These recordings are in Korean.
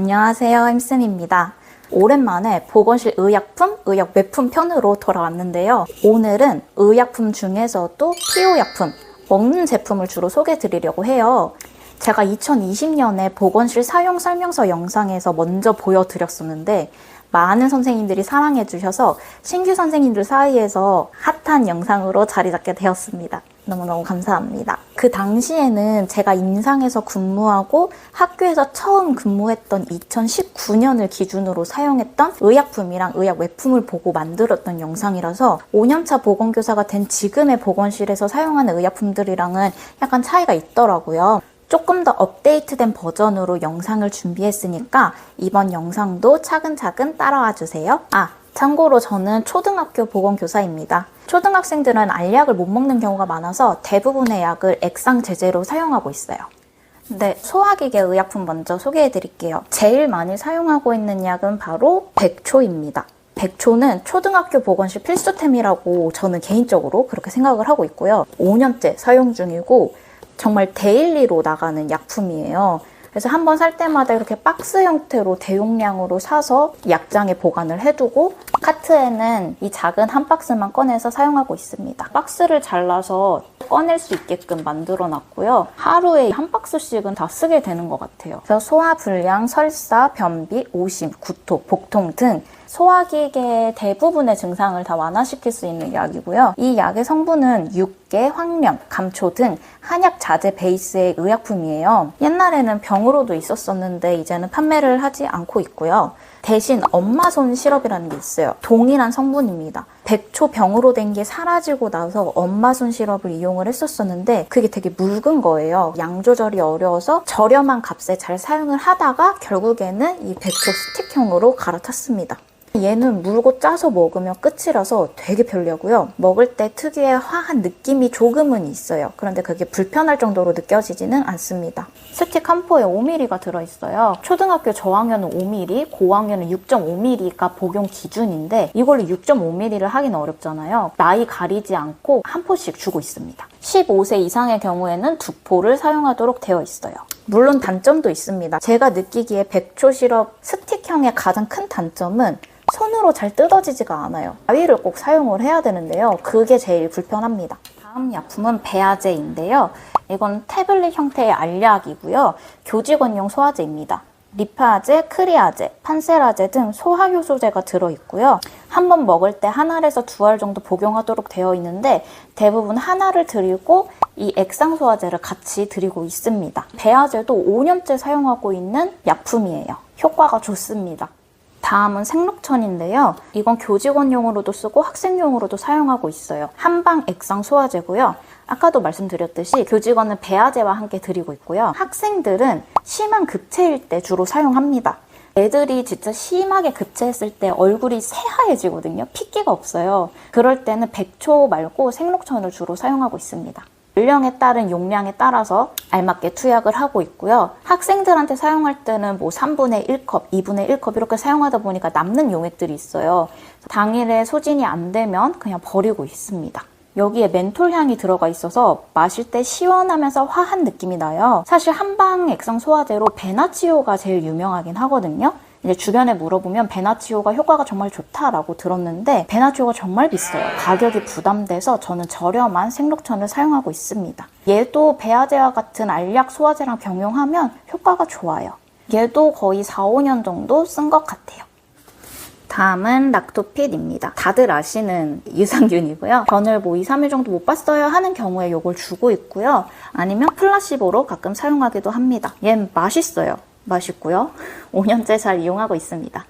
안녕하세요. 햄쌤입니다. 오랜만에 보건실 의약품, 의약 외품 편으로 돌아왔는데요. 오늘은 의약품 중에서도 피오약품, 먹는 제품을 주로 소개해 드리려고 해요. 제가 2020년에 보건실 사용 설명서 영상에서 먼저 보여드렸었는데 많은 선생님들이 사랑해 주셔서 신규 선생님들 사이에서 핫한 영상으로 자리 잡게 되었습니다. 너무너무 감사합니다. 그 당시에는 제가 임상에서 근무하고 학교에서 처음 근무했던 2019년을 기준으로 사용했던 의약품이랑 의약 외품을 보고 만들었던 영상이라서 5년차 보건교사가 된 지금의 보건실에서 사용하는 의약품들이랑은 약간 차이가 있더라고요. 조금 더 업데이트된 버전으로 영상을 준비했으니까 이번 영상도 차근차근 따라와 주세요. 아, 참고로 저는 초등학교 보건교사입니다. 초등학생들은 알약을 못 먹는 경우가 많아서 대부분의 약을 액상 제제로 사용하고 있어요. 네, 소화기계 의약품 먼저 소개해 드릴게요. 제일 많이 사용하고 있는 약은 바로 백초입니다. 백초는 초등학교 보건실 필수템이라고 저는 개인적으로 그렇게 생각을 하고 있고요. 5년째 사용 중이고 정말 데일리로 나가는 약품이에요. 그래서 한 번 살 때마다 이렇게 박스 형태로 대용량으로 사서 약장에 보관을 해두고 카트에는 이 작은 한 박스만 꺼내서 사용하고 있습니다. 박스를 잘라서 꺼낼 수 있게끔 만들어 놨고요. 하루에 한 박스씩은 다 쓰게 되는 것 같아요. 그래서 소화 불량, 설사, 변비, 오심, 구토, 복통 등 소화기계 대부분의 증상을 다 완화시킬 수 있는 약이고요. 이 약의 성분은 육계, 황련, 감초 등 한약 자재 베이스의 의약품이에요. 옛날에는 병으로도 있었었는데 이제는 판매를 하지 않고 있고요. 대신 엄마손 시럽이라는 게 있어요. 동일한 성분입니다. 백초 병으로 된 게 사라지고 나서 엄마손 시럽을 이용을 했었었는데 그게 되게 묽은 거예요. 양 조절이 어려워서 저렴한 값에 잘 사용을 하다가 결국에는 이 백초 스틱형으로 갈아탔습니다. 얘는 물고 짜서 먹으면 끝이라서 되게 별로고요. 먹을 때 특유의 화한 느낌이 조금은 있어요. 그런데 그게 불편할 정도로 느껴지지는 않습니다. 스틱 한 포에 5mm가 들어있어요. 초등학교 저학년은 5mm, 고학년은 6.5mm가 복용 기준인데 이걸로 6.5mm를 하기는 어렵잖아요. 나이 가리지 않고 한 포씩 주고 있습니다. 15세 이상의 경우에는 두 포를 사용하도록 되어 있어요. 물론 단점도 있습니다. 제가 느끼기에 백초 시럽 스틱형의 가장 큰 단점은 손으로 잘 뜯어지지가 않아요. 가위를 꼭 사용을 해야 되는데요. 그게 제일 불편합니다. 다음 약품은 베아제인데요. 이건 태블릿 형태의 알약이고요. 교직원용 소화제입니다. 리파제, 크리아제, 판세라제 등 소화효소제가 들어있고요. 한 번 먹을 때 한 알에서 두 알 정도 복용하도록 되어 있는데 대부분 하나를 드리고 이 액상소화제를 같이 드리고 있습니다. 베아제도 5년째 사용하고 있는 약품이에요. 효과가 좋습니다. 다음은 생록천인데요. 이건 교직원용으로도 쓰고 학생용으로도 사용하고 있어요. 한방 액상 소화제고요. 아까도 말씀드렸듯이 교직원은 배아제와 함께 드리고 있고요. 학생들은 심한 급체일 때 주로 사용합니다. 애들이 진짜 심하게 급체했을 때 얼굴이 새하얘지거든요. 핏기가 없어요. 그럴 때는 백초 말고 생록천을 주로 사용하고 있습니다. 연령에 따른 용량에 따라서 알맞게 투약을 하고 있고요. 학생들한테 사용할 때는 뭐 3분의 1컵, 2분의 1컵 이렇게 사용하다 보니까 남는 용액들이 있어요. 당일에 소진이 안 되면 그냥 버리고 있습니다. 여기에 멘톨 향이 들어가 있어서 마실 때 시원하면서 화한 느낌이 나요. 사실 한방 액상 소화제로 베나치오가 제일 유명하긴 하거든요. 이제 주변에 물어보면 베나치오가 효과가 정말 좋다라고 들었는데 베나치오가 정말 비싸요. 가격이 부담돼서 저는 저렴한 생록천을 사용하고 있습니다. 얘도 베아제와 같은 알약 소화제랑 병용하면 효과가 좋아요. 얘도 거의 4, 5년 정도 쓴 것 같아요. 다음은 락토핏입니다. 다들 아시는 유산균이고요. 변을 뭐 2, 3일 정도 못 봤어요 하는 경우에 이걸 주고 있고요. 아니면 플라시보로 가끔 사용하기도 합니다. 얘는 맛있어요. 맛있고요. 5년째 잘 이용하고 있습니다.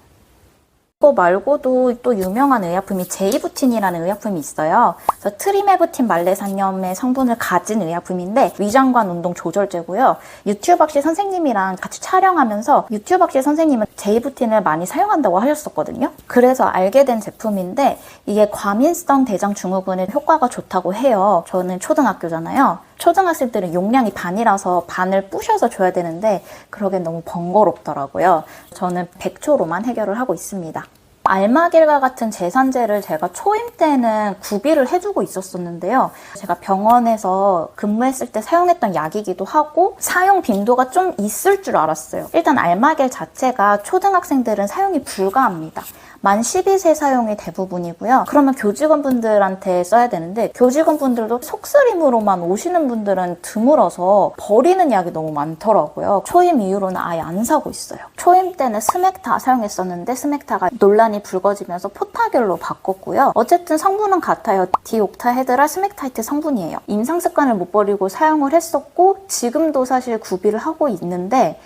이거 말고도 또 유명한 의약품이 제이부틴이라는 의약품이 있어요. 그래서 트리메부틴 말레산염의 성분을 가진 의약품인데 위장관 운동 조절제고요. 유튜브학시 선생님이랑 같이 촬영하면서 유튜브학시 선생님은 제이부틴을 많이 사용한다고 하셨었거든요. 그래서 알게 된 제품인데 이게 과민성 대장 증후군에 효과가 좋다고 해요. 저는 초등학교잖아요. 초등학생들은 용량이 반이라서 반을 부셔서 줘야 되는데 그러기엔 너무 번거롭더라고요. 저는 100초로만 해결을 하고 있습니다. 알마길과 같은 제산제를 제가 초임 때는 구비를 해주고 있었었는데요. 제가 병원에서 근무했을 때 사용했던 약이기도 하고 사용 빈도가 좀 있을 줄 알았어요. 일단 알마길 자체가 초등학생들은 사용이 불가합니다. 만 12세 사용이 대부분이고요. 그러면 교직원분들한테 써야 되는데 교직원분들도 속쓰림으로만 오시는 분들은 드물어서 버리는 약이 너무 많더라고요. 초임 이후로는 아예 안 사고 있어요. 초임 때는 스맥타 사용했었는데 스맥타가 논란이 불거지면서 포타겔로 바꿨고요. 어쨌든 성분은 같아요. 디옥타헤드라 스맥타이트 성분이에요. 임상 습관을 못 버리고 사용을 했었고 지금도 사실 구비를 하고 있는데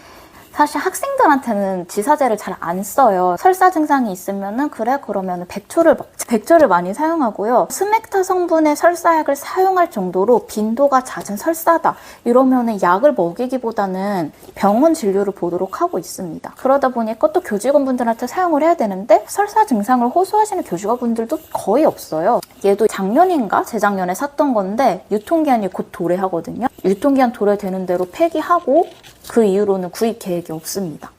사실 학생들한테는 지사제를 잘 안 써요. 설사 증상이 있으면은 그래 그러면은 백초를 먹자. 백초를 많이 사용하고요. 스맥타 성분의 설사약을 사용할 정도로 빈도가 잦은 설사다. 이러면은 약을 먹이기보다는 병원 진료를 보도록 하고 있습니다. 그러다 보니까 또 교직원분들한테 사용을 해야 되는데 설사 증상을 호소하시는 교직원분들도 거의 없어요. 얘도 작년인가 재작년에 샀던 건데 유통기한이 곧 도래하거든요. 유통기한 도래되는 대로 폐기하고 그 이후로는 구입 계획이 없습니다.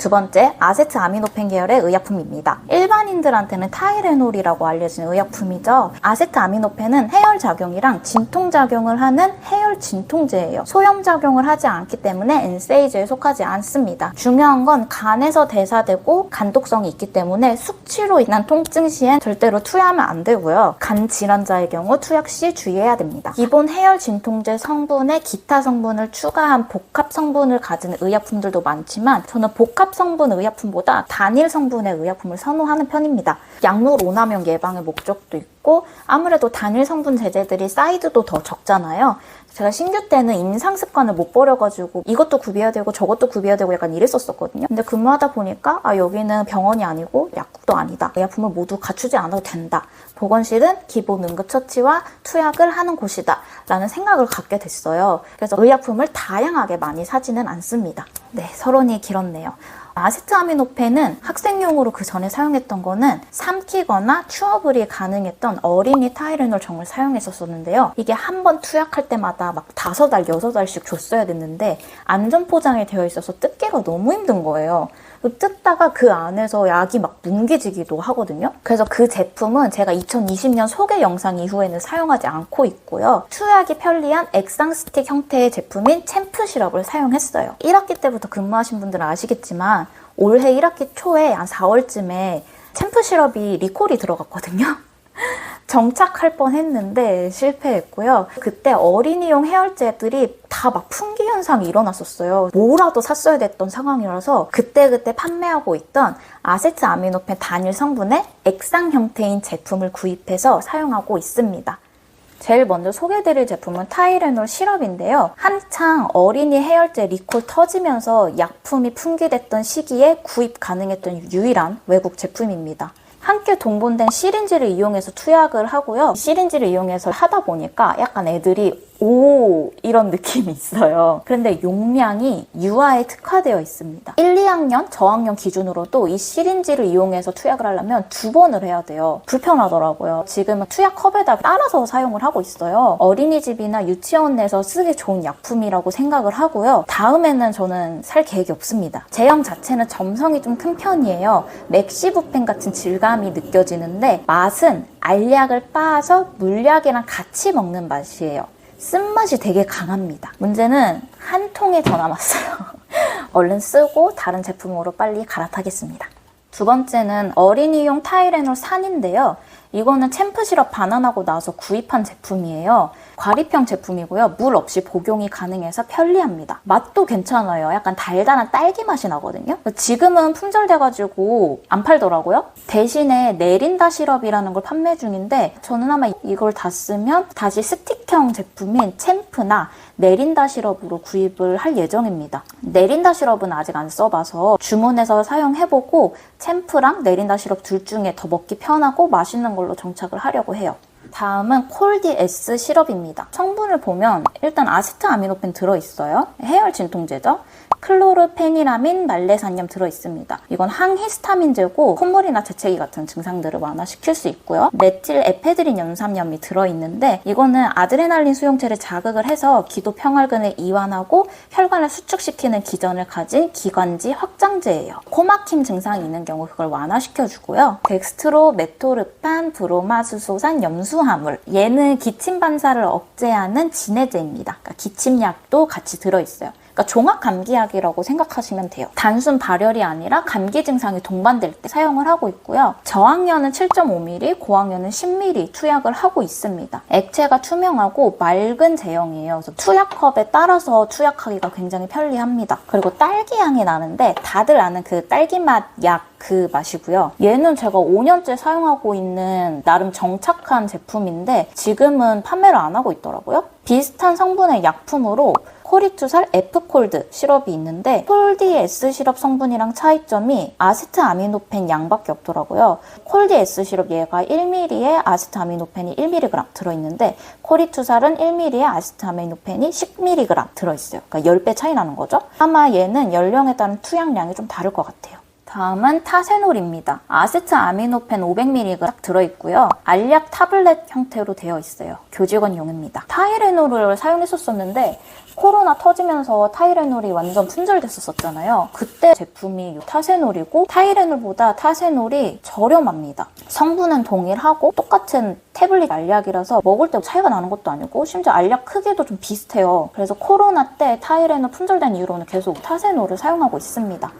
두 번째, 아세트 아미노펜 계열의 의약품입니다. 일반인들한테는 타이레놀이라고 알려진 의약품이죠. 아세트 아미노펜은 해열 작용이랑 진통 작용을 하는 해열 진통제예요. 소염 작용을 하지 않기 때문에 엔세이즈에 속하지 않습니다. 중요한 건 간에서 대사되고 간독성이 있기 때문에 숙취로 인한 통증 시엔 절대로 투여하면 안 되고요. 간 질환자의 경우 투약 시 주의해야 됩니다. 기본 해열 진통제 성분에 기타 성분을 추가한 복합 성분을 가진 의약품들도 많지만 저는 복합 성분 의약품보다 단일 성분의 의약품을 선호하는 편입니다. 약물 오남용 예방의 목적도 있고 아무래도 단일 성분 제제들이 사이드도 더 적잖아요. 제가 신규 때는 임상 습관을 못 버려가지고 이것도 구비해야 되고 저것도 구비해야 되고 약간 이랬었거든요. 근데 근무하다 보니까 아 여기는 병원이 아니고 약국도 아니다. 의약품을 모두 갖추지 않아도 된다. 보건실은 기본 응급처치와 투약을 하는 곳이다. 라는 생각을 갖게 됐어요. 그래서 의약품을 다양하게 많이 사지는 않습니다. 네, 서론이 길었네요. 아세트아미노펜은 학생용으로 그 전에 사용했던 거는 삼키거나 추어블이 가능했던 어린이 타이레놀 정을 사용했었었는데요. 이게 한 번 투약할 때마다 막 다섯 알, 여섯 알씩 줬어야 됐는데 안전 포장이 되어 있어서 뜯기가 너무 힘든 거예요. 뜯다가 그 안에서 약이 막 뭉개지기도 하거든요. 그래서 그 제품은 제가 2020년 소개 영상 이후에는 사용하지 않고 있고요. 투약이 편리한 액상 스틱 형태의 제품인 챔프 시럽을 사용했어요. 1학기 때부터 근무하신 분들은 아시겠지만 올해 1학기 초에 한 4월쯤에 챔프 시럽이 리콜이 들어갔거든요. 정착할 뻔 했는데 실패했고요. 그때 어린이용 해열제들이 다 막 풍기 현상이 일어났었어요. 뭐라도 샀어야 됐던 상황이라서 그때그때 판매하고 있던 아세트 아미노펜 단일 성분의 액상 형태인 제품을 구입해서 사용하고 있습니다. 제일 먼저 소개해드릴 제품은 타이레놀 시럽인데요. 한창 어린이 해열제 리콜 터지면서 약품이 풍기됐던 시기에 구입 가능했던 유일한 외국 제품입니다. 함께 동본된 시린지를 이용해서 투약을 하고요. 시린지를 이용해서 하다 보니까 약간 애들이 오 이런 느낌이 있어요. 그런데 용량이 유아에 특화되어 있습니다. 1, 2학년 저학년 기준으로도 이 시린지를 이용해서 투약을 하려면 두 번을 해야 돼요. 불편하더라고요. 지금은 투약 컵에다 따라서 사용을 하고 있어요. 어린이집이나 유치원 내서 쓰기 좋은 약품이라고 생각을 하고요. 다음에는 저는 살 계획이 없습니다. 제형 자체는 점성이 좀 큰 편이에요. 맥시부펜 같은 질감이 느껴지는데 맛은 알약을 빻아서 물약이랑 같이 먹는 맛이에요. 쓴맛이 되게 강합니다. 문제는 한 통에 더 남았어요. 얼른 쓰고 다른 제품으로 빨리 갈아타겠습니다. 두 번째는 어린이용 타이레놀 산인데요. 이거는 챔프 시럽 반환하고 나서 구입한 제품이에요. 과립형 제품이고요. 물 없이 복용이 가능해서 편리합니다. 맛도 괜찮아요. 약간 달달한 딸기 맛이 나거든요. 지금은 품절돼가지고 안 팔더라고요. 대신에 내린다 시럽이라는 걸 판매 중인데 저는 아마 이걸 다 쓰면 다시 스틱형 제품인 챔프나 내린다 시럽으로 구입을 할 예정입니다. 내린다 시럽은 아직 안 써봐서 주문해서 사용해보고 챔프랑 내린다 시럽 둘 중에 더 먹기 편하고 맛있는 걸로 정착을 하려고 해요. 다음은 콜디 S 시럽입니다. 성분을 보면 일단 아세트 아미노펜 들어있어요. 해열 진통제죠. 클로르페니라민 말레산염 들어있습니다. 이건 항히스타민제고 콧물이나 재채기 같은 증상들을 완화시킬 수 있고요. 메틸 에페드린 연삼염이 들어있는데 이거는 아드레날린 수용체를 자극을 해서 기도 평활근을 이완하고 혈관을 수축시키는 기전을 가진 기관지 확장제예요. 코막힘 증상이 있는 경우 그걸 완화시켜주고요. 덱스트로 메토르판 브로마수소산 염수화물 얘는 기침 반사를 억제하는 진해제입니다. 그러니까 기침약도 같이 들어있어요. 그러니까 종합 감기약이라고 생각하시면 돼요. 단순 발열이 아니라 감기 증상이 동반될 때 사용을 하고 있고요. 저항량은 7.5ml, 고항량은 10ml 투약을 하고 있습니다. 액체가 투명하고 맑은 제형이에요. 그래서 투약컵에 따라서 투약하기가 굉장히 편리합니다. 그리고 딸기 향이 나는데 다들 아는 그 딸기 맛 약 그 맛이고요. 얘는 제가 5년째 사용하고 있는 나름 정착한 제품인데 지금은 판매를 안 하고 있더라고요. 비슷한 성분의 약품으로 코리투살 F콜드 시럽이 있는데 콜디 S 시럽 성분이랑 차이점이 아세트아미노펜 양밖에 없더라고요. 콜디 S 시럽 얘가 1ml에 아세트아미노펜이 1mg 들어있는데 코리투살은 1ml에 아세트아미노펜이 10mg 들어있어요. 그러니까 10배 차이 나는 거죠. 아마 얘는 연령에 따른 투약량이 좀 다를 것 같아요. 다음은 타세놀입니다. 아세트아미노펜 500mg 딱 들어있고요. 알약 타블렛 형태로 되어 있어요. 교직원용입니다. 타이레놀을 사용했었었는데 코로나 터지면서 타이레놀이 완전 품절됐었잖아요. 그때 제품이 이 타세놀이고 타이레놀보다 타세놀이 저렴합니다. 성분은 동일하고 똑같은 태블릿 알약이라서 먹을 때 차이가 나는 것도 아니고 심지어 알약 크기도 좀 비슷해요. 그래서 코로나 때 타이레놀 품절된 이후로는 계속 타세놀을 사용하고 있습니다.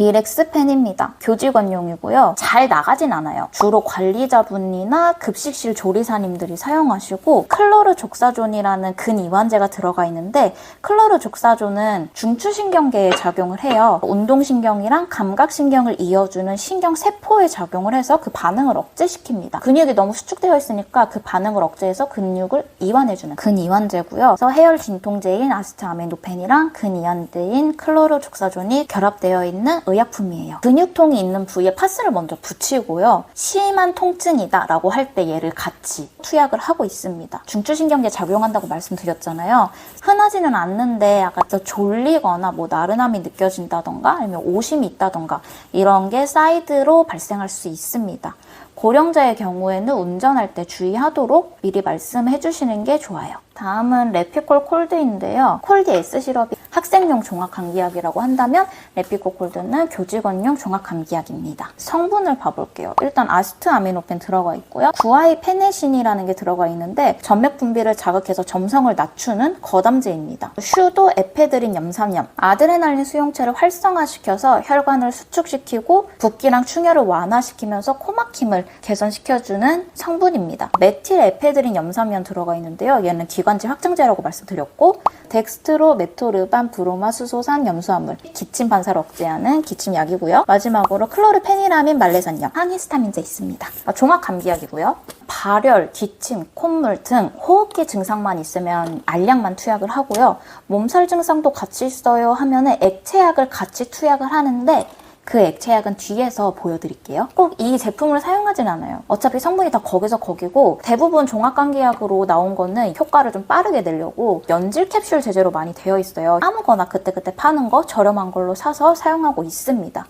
리렉스 펜입니다. 교직원용이고요. 잘 나가진 않아요. 주로 관리자분이나 급식실 조리사님들이 사용하시고 클로르 족사존이라는 근이완제가 들어가 있는데 클로르 족사존은 중추신경계에 작용을 해요. 운동신경이랑 감각신경을 이어주는 신경세포에 작용을 해서 그 반응을 억제시킵니다. 근육이 너무 수축되어 있으니까 그 반응을 억제해서 근육을 이완해주는 근이완제고요. 그래서 해열 진통제인 아스타아미노펜이랑 근이완제인 클로르 족사존이 결합되어 있는 의약품이에요. 근육통이 있는 부위에 파스를 먼저 붙이고요. 심한 통증이다 라고 할 때 얘를 같이 투약을 하고 있습니다. 중추신경계 작용한다고 말씀드렸잖아요. 흔하지는 않는데 더 졸리거나 뭐 나른함이 느껴진다던가 아니면 오심이 있다던가 이런 게 사이드로 발생할 수 있습니다. 고령자의 경우에는 운전할 때 주의하도록 미리 말씀해 주시는 게 좋아요. 다음은 레피콜 콜드인데요. 콜드 S 시럽이 학생용 종합감기약이라고 한다면 레피콜 콜드는 교직원용 종합감기약입니다. 성분을 봐볼게요. 일단 아스트아미노펜 들어가 있고요. 구아이 페네신이라는 게 들어가 있는데 전맥 분비를 자극해서 점성을 낮추는 거담제입니다. 슈도 에페드린 염산염, 아드레날린 수용체를 활성화시켜서 혈관을 수축시키고 붓기랑 충혈을 완화시키면서 코막힘을 개선시켜주는 성분입니다. 메틸 에페드린 염산염 들어가 있는데요. 얘는 기관지 확장제라고 말씀드렸고 덱스트로 메토르반 브로마 수소산 염수화물 기침 반사를 억제하는 기침약이고요. 마지막으로 클로르페니라민 말레산염 항히스타민제 있습니다. 아, 종합 감기약이고요. 발열, 기침, 콧물 등 호흡기 증상만 있으면 알약만 투약을 하고요. 몸살 증상도 같이 있어요 하면은 액체약을 같이 투약을 하는데 그 액체약은 뒤에서 보여드릴게요. 꼭 이 제품을 사용하진 않아요. 어차피 성분이 다 거기서 거기고 대부분 종합감기약으로 나온 거는 효과를 좀 빠르게 내려고 연질 캡슐 제제로 많이 되어 있어요. 아무거나 그때그때 파는 거 저렴한 걸로 사서 사용하고 있습니다.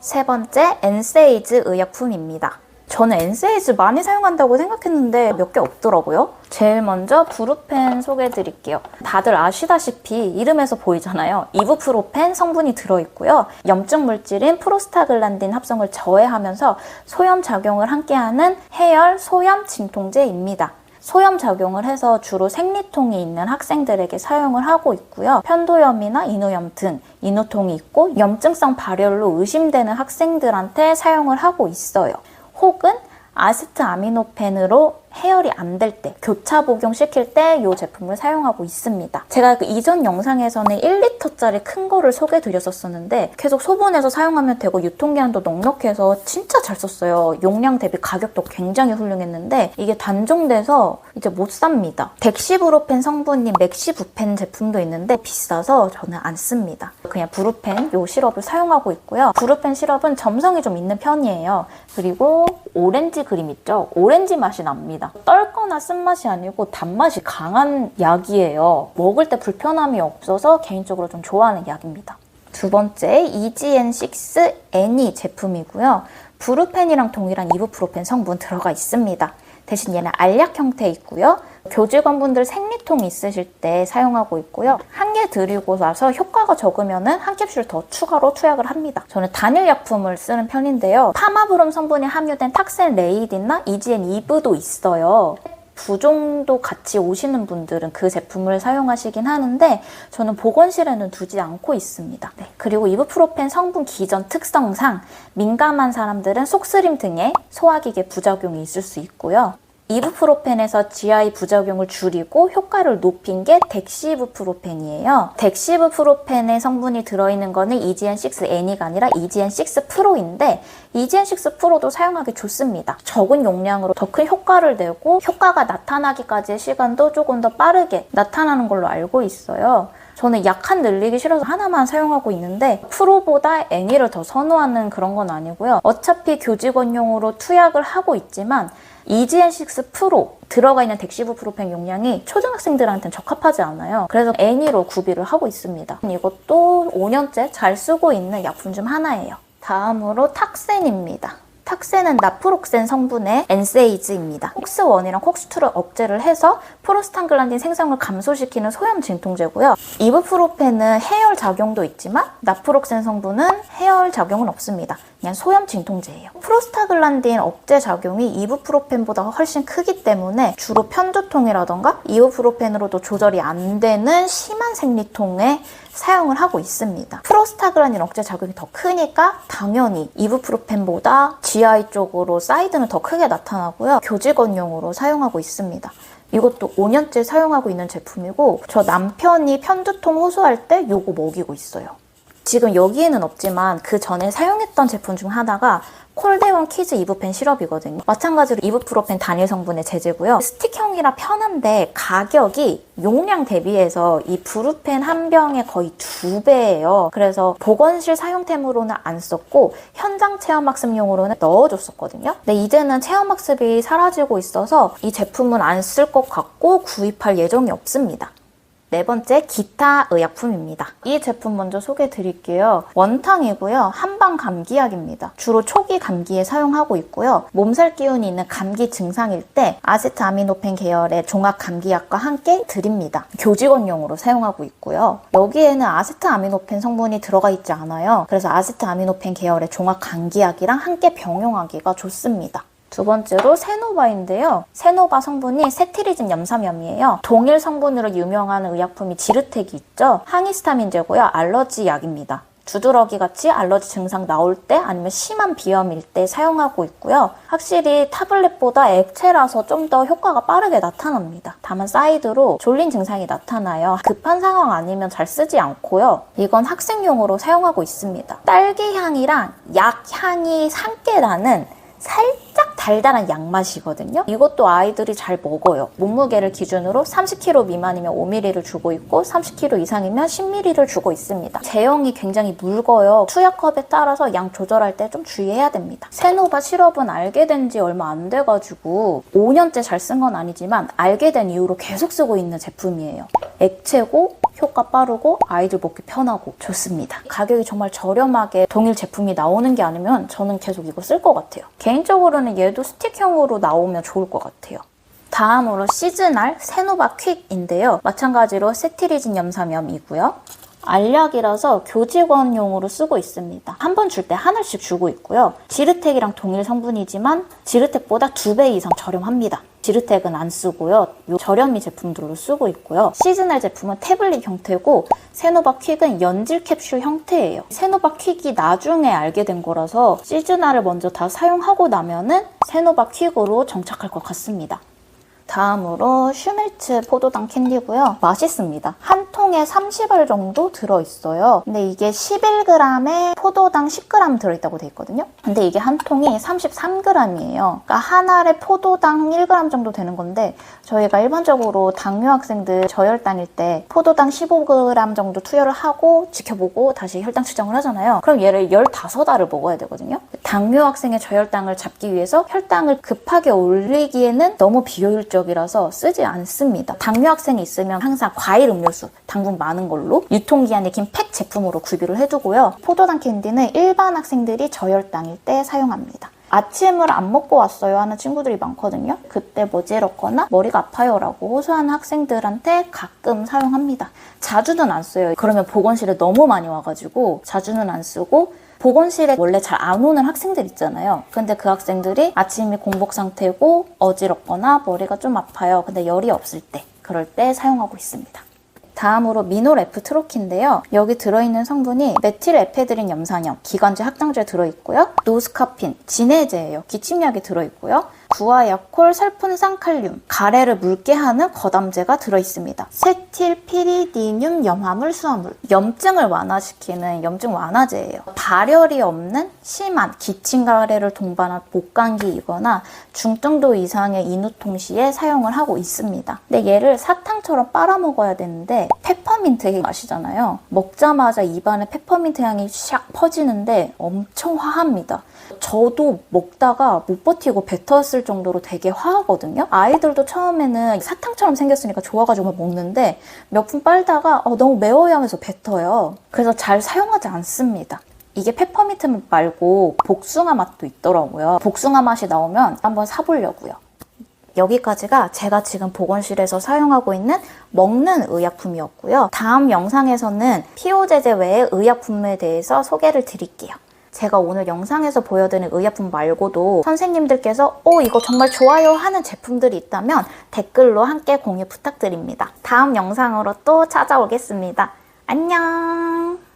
세 번째, 엔세이즈 의약품입니다. 저는 엔세이즈 많이 사용한다고 생각했는데 몇 개 없더라고요. 제일 먼저 브루펜 소개해 드릴게요. 다들 아시다시피 이름에서 보이잖아요. 이부프로펜 성분이 들어있고요. 염증 물질인 프로스타글란딘 합성을 저해하면서 소염 작용을 함께하는 해열 소염 진통제입니다. 소염 작용을 해서 주로 생리통이 있는 학생들에게 사용을 하고 있고요. 편도염이나 인후염 등 인후통이 있고 염증성 발열로 의심되는 학생들한테 사용을 하고 있어요. 혹은 아세트아미노펜으로 해열이 안 될 때, 교차 복용시킬 때 이 제품을 사용하고 있습니다. 제가 그 이전 영상에서는 1리터짜리 큰 거를 소개해 드렸었는데 계속 소분해서 사용하면 되고 유통기한도 넉넉해서 진짜 잘 썼어요. 용량 대비 가격도 굉장히 훌륭했는데 이게 단종돼서 이제 못 삽니다. 덱시브로펜 성분인 맥시부펜 제품도 있는데 비싸서 저는 안 씁니다. 그냥 브루펜 요 시럽을 사용하고 있고요. 브루펜 시럽은 점성이 좀 있는 편이에요. 그리고 오렌지 그림 있죠? 오렌지 맛이 납니다. 좋습니다. 떨거나 쓴맛이 아니고 단맛이 강한 약이에요. 먹을 때 불편함이 없어서 개인적으로 좀 좋아하는 약입니다. 두 번째 EGN6 애니 제품이고요. 브루펜이랑 동일한 이부프로펜 성분 들어가 있습니다. 대신 얘는 알약 형태에 있고요. 교직원분들 생리통 있으실 때 사용하고 있고요. 한 개 드리고 나서 효과가 적으면은 한 캡슐 더 추가로 투약을 합니다. 저는 단일 약품을 쓰는 편인데요. 파마브롬 성분이 함유된 탁센 레이디나 이지엔 이브도 있어요. 부종도 같이 오시는 분들은 그 제품을 사용하시긴 하는데 저는 보건실에는 두지 않고 있습니다. 네, 그리고 이브프로펜 성분 기전 특성상 민감한 사람들은 속쓰림 등의 소화기계 부작용이 있을 수 있고요. 이브프로펜에서 GI 부작용을 줄이고 효과를 높인 게 덱시브프로펜이에요. 덱시브프로펜의 성분이 들어있는 거는 EGN6 애니가 아니라 EGN6 프로인데 EGN6 프로도 사용하기 좋습니다. 적은 용량으로 더 큰 효과를 내고 효과가 나타나기까지의 시간도 조금 더 빠르게 나타나는 걸로 알고 있어요. 저는 약한 늘리기 싫어서 하나만 사용하고 있는데 프로보다 애니를 더 선호하는 그런 건 아니고요. 어차피 교직원용으로 투약을 하고 있지만 EGN6 프로 들어가 있는 덱시브 프로펜 용량이 초등학생들한테는 적합하지 않아요. 그래서 애니로 구비를 하고 있습니다. 이것도 5년째 잘 쓰고 있는 약품 중 하나예요. 다음으로 탁센입니다. 탁센은 나프록센 성분의 엔세이즈입니다. 콕스1이랑 콕스2를 억제를 해서 프로스탄글란딘 생성을 감소시키는 소염 진통제고요. 이브프로펜은 해열 작용도 있지만 나프록센 성분은 해열 작용은 없습니다. 그냥 소염 진통제예요. 프로스타글란딘 억제 작용이 이브프로펜보다 훨씬 크기 때문에 주로 편두통이라던가 이브프로펜으로도 조절이 안 되는 심한 생리통에 사용을 하고 있습니다. 프로스타글란딘 억제 작용이 더 크니까 당연히 이브프로펜보다 GI 쪽으로 사이드는 더 크게 나타나고요. 교직원용으로 사용하고 있습니다. 이것도 5년째 사용하고 있는 제품이고 저 남편이 편두통 호소할 때 요거 먹이고 있어요. 지금 여기에는 없지만 그 전에 사용했던 제품 중 하나가 콜데원 키즈 이브펜 시럽이거든요. 마찬가지로 이브프로펜 단일 성분의 제제고요. 스틱형이라 편한데 가격이 용량 대비해서 이 브루펜 한 병의 거의 두 배예요. 그래서 보건실 사용템으로는 안 썼고 현장 체험학습용으로는 넣어줬었거든요. 근데 이제는 체험학습이 사라지고 있어서 이 제품은 안 쓸 것 같고 구입할 예정이 없습니다. 네 번째 기타 의약품입니다. 이 제품 먼저 소개해 드릴게요. 원탕이고요. 한방 감기약입니다. 주로 초기 감기에 사용하고 있고요. 몸살 기운이 있는 감기 증상일 때 아세트아미노펜 계열의 종합 감기약과 함께 드립니다. 교직원용으로 사용하고 있고요. 여기에는 아세트아미노펜 성분이 들어가 있지 않아요. 그래서 아세트아미노펜 계열의 종합 감기약이랑 함께 병용하기가 좋습니다. 두 번째로 세노바인데요. 세노바 성분이 세티리진 염사염이에요. 동일 성분으로 유명한 의약품이 지르텍이 있죠. 항히스타민제고요. 알러지 약입니다. 두드러기 같이 알러지 증상 나올 때 아니면 심한 비염일 때 사용하고 있고요. 확실히 타블렛보다 액체라서 좀 더 효과가 빠르게 나타납니다. 다만 사이드로 졸린 증상이 나타나요. 급한 상황 아니면 잘 쓰지 않고요. 이건 학생용으로 사용하고 있습니다. 딸기 향이랑 약 향이 함께 나는 살짝 달달한 양맛이거든요. 이것도 아이들이 잘 먹어요. 몸무게를 기준으로 30kg 미만이면 5ml를 주고 있고 30kg 이상이면 10ml를 주고 있습니다. 제형이 굉장히 묽어요. 투약컵에 따라서 양 조절할 때 좀 주의해야 됩니다. 세노바 시럽은 알게 된 지 얼마 안 돼가지고 5년째 잘 쓴 건 아니지만 알게 된 이후로 계속 쓰고 있는 제품이에요. 액체고 효과 빠르고 아이들 먹기 편하고 좋습니다. 가격이 정말 저렴하게 동일 제품이 나오는 게 아니면 저는 계속 이거 쓸 것 같아요. 개인적으로는 얘도 스틱형으로 나오면 좋을 것 같아요. 다음으로 시즈널 세노바 퀵인데요. 마찬가지로 세티리진 염사염이고요. 알약이라서 교직원용으로 쓰고 있습니다. 한 번 줄 때 하나씩 주고 있고요. 지르텍이랑 동일 성분이지만 지르텍보다 두 배 이상 저렴합니다. 지르텍은 안 쓰고요. 요 저렴이 제품들로 쓰고 있고요. 시즈널 제품은 태블릿 형태고 세노바 퀵은 연질 캡슐 형태예요. 세노바 퀵이 나중에 알게 된 거라서 시즈널을 먼저 다 사용하고 나면은 세노바 퀵으로 정착할 것 같습니다. 다음으로 슈멜츠 포도당 캔디고요. 맛있습니다. 한 통에 30알 정도 들어있어요. 근데 이게 11g에 포도당 10g 들어있다고 돼 있거든요. 근데 이게 한 통이 33g이에요. 그러니까 한 알에 포도당 1g 정도 되는 건데 저희가 일반적으로 당뇨 학생들 저혈당일 때 포도당 15g 정도 투여를 하고 지켜보고 다시 혈당 측정을 하잖아요. 그럼 얘를 15알을 먹어야 되거든요. 당뇨 학생의 저혈당을 잡기 위해서 혈당을 급하게 올리기에는 너무 비효율적 이라서 쓰지 않습니다. 당뇨 학생이 있으면 항상 과일 음료수, 당분 많은 걸로 유통기한이 긴 팩 제품으로 구비를 해두고요. 포도당 캔디는 일반 학생들이 저혈당일 때 사용합니다. 아침을 안 먹고 왔어요 하는 친구들이 많거든요. 그때 머지럽거나 머리가 아파요라고 호소하는 학생들한테 가끔 사용합니다. 자주는 안 써요. 그러면 보건실에 너무 많이 와가지고 자주는 안 쓰고 보건실에 원래 잘 안 오는 학생들 있잖아요. 근데 그 학생들이 아침이 공복 상태고 어지럽거나 머리가 좀 아파요. 근데 열이 없을 때 그럴 때 사용하고 있습니다. 다음으로 미노레프 트로키인데요. 여기 들어있는 성분이 메틸에페드린 염산염, 기관지 확장제 들어있고요. 노스카핀, 진해제예요. 기침약이 들어있고요. 구아야콜, 설푼산 칼륨, 가래를 묽게 하는 거담제가 들어있습니다. 세틸피리디늄 염화물 수화물, 염증을 완화시키는 염증 완화제예요. 발열이 없는 심한 기침 가래를 동반한 목감기이거나 중등도 이상의 인후통 시에 사용을 하고 있습니다. 근데 얘를 사탕처럼 빨아 먹어야 되는데 페퍼민트 맛이잖아요. 먹자마자 입안에 페퍼민트 향이 샥 퍼지는데 엄청 화합니다. 저도 먹다가 못 버티고 뱉었을 정도로 되게 화하거든요. 아이들도 처음에는 사탕처럼 생겼으니까 좋아가지고 먹는데 몇 분 빨다가 어, 너무 매워요 하면서 뱉어요. 그래서 잘 사용하지 않습니다. 이게 페퍼민트 맛 말고 복숭아 맛도 있더라고요. 복숭아 맛이 나오면 한번 사보려고요. 여기까지가 제가 지금 보건실에서 사용하고 있는 먹는 의약품이었고요. 다음 영상에서는 피오제제 외의 의약품에 대해서 소개를 드릴게요. 제가 오늘 영상에서 보여드린 의약품 말고도 선생님들께서 오 이거 정말 좋아요 하는 제품들이 있다면 댓글로 함께 공유 부탁드립니다. 다음 영상으로 또 찾아오겠습니다. 안녕